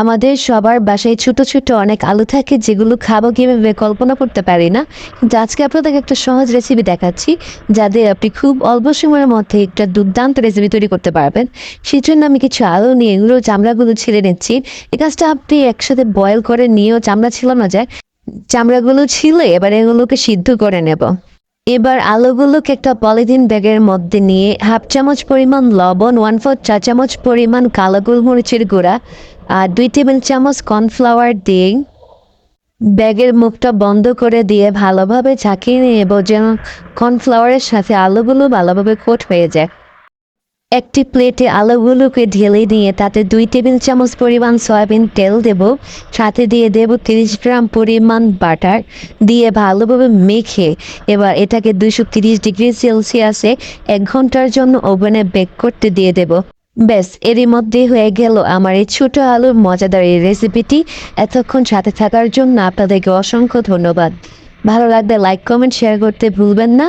আমাদের সবার বাসায় ছোট ছোট অনেক আলু থাকে, যেগুলো খাব কীভাবে কল্পনা করতে পারি না। কিন্তু আজকে আপনাদের একটা সহজ রেসিপি দেখাচ্ছি যাতে আপনি খুব অল্প সময়ের মধ্যে একটা দুর্দান্ত রেসিপি তৈরি করতে পারবেন। সেই জন্য আমি কিছু আলু নিয়ে এগুলো চামড়াগুলো ছিঁড়ে নিচ্ছি। এই কাজটা আপনি একসাথে বয়েল করে নিয়েও চামড়া ছিলানো যায়। চামড়াগুলো ছিলে, এবার এগুলোকে সিদ্ধ করে নেব। এবার আলুগুলোকে একটা পলিথিন ব্যাগের মধ্যে নিয়ে হাফ চামচ পরিমাণ লবণ ওয়ান ফোর চা চামচ পরিমাণ কালো গোলমরিচের গুঁড়া আর দুই টেবিল চামচ কর্নফ্লাওয়ার দিয়ে ব্যাগের মুখটা বন্ধ করে দিয়ে ভালোভাবে ঝাঁকিয়ে নিয়ে এবং যেন কর্নফ্লাওয়ারের সাথে আলোগুলো ভালোভাবে কোট হয়ে যায়। একটি প্লেটে আলুগুলোকে ঢেলে নিয়ে তাতে দুই টেবিল চামচ পরিমাণ সয়াবিন তেল দেব। সাথে দিয়ে দেব তিরিশ গ্রাম পরিমাণ বাটার দিয়ে ভালোভাবে মেখে এবার এটাকে দুশো তিরিশ ডিগ্রি সেলসিয়াসে এক ঘণ্টার জন্য ওভেনে বেক করতে দিয়ে দেব। ব্যাস, এরই মধ্যে হয়ে গেল আমার এই ছোট আলুর মজাদার এই রেসিপিটি। এতক্ষণ সাথে থাকার জন্য আপনাদেরকে অসংখ্য ধন্যবাদ। ভালো লাগলে লাইক, কমেন্ট, শেয়ার করতে ভুলবেন না।